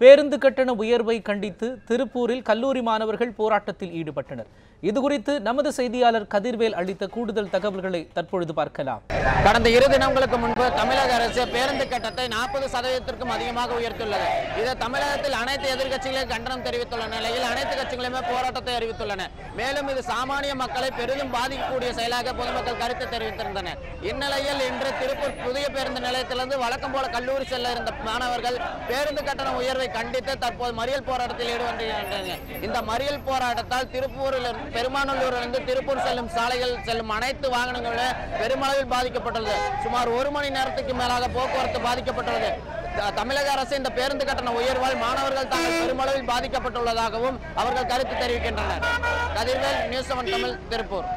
பேருந்து கட்டண உயர்வை கண்டித்து திருப்பூரில் கல்லூரி மாணவர்கள் போராட்டத்தில் ஈடுபட்டனர். இதுகுறித்து நமது செய்தியாளர் கதிர்வேல் அளித்த கூடுதல் தகவல்களை தற்பொழுது பார்க்கலாம். கடந்த இரு தினங்களுக்கு முன்பு தமிழக அரசு பேருந்து கட்டணத்தை நாற்பது சதவீதத்திற்கும் அதிகமாக உயர்த்தியுள்ளது. இது தமிழகத்தில் அனைத்து எதிர்க்கட்சிகளும் கண்டனம் தெரிவித்துள்ள நிலையில் அனைத்து கட்சிகளுமே போராட்டத்தை அறிவித்துள்ளன. மேலும் இது சாமானிய மக்களை பெரிதும் பாதிக்கக்கூடிய செயலாக பொதுமக்கள் கருத்து தெரிவித்திருந்தனர் இந்நிலையில் இன்று திருப்பூர் புதிய பேருந்து நிலையத்திலிருந்து வழக்கம் போல கல்லூரி செல்ல இருந்த மாணவர்கள் பேருந்து கட்டண உயர்வை கண்டித்து தற்போது மறியல் போராட்டத்தில் ஈடுபட்டுள்ளனர் இந்த மறியல் போராட்டத்தால் திருப்பூரில் பெருமாநல்லூரிலிருந்து திருப்பூர் செல்லும் சாலைகள் செல்லும் அனைத்து வாகனங்களும் பெருமளவில் பாதிக்கப்பட்டுள்ளது. சுமார் ஒரு மணி நேரத்துக்கு மேலாக போக்குவரத்து பாதிக்கப்பட்டுள்ளது. தமிழக அரசு இந்த பேருந்து கட்டண உயர்வால் மாணவர்கள் தாங்கள் பெருமளவில் பாதிக்கப்பட்டுள்ளதாகவும் அவர்கள் கருத்து தெரிவிக்கின்றனர். Kathirvel news seven Tamil Tiruppur.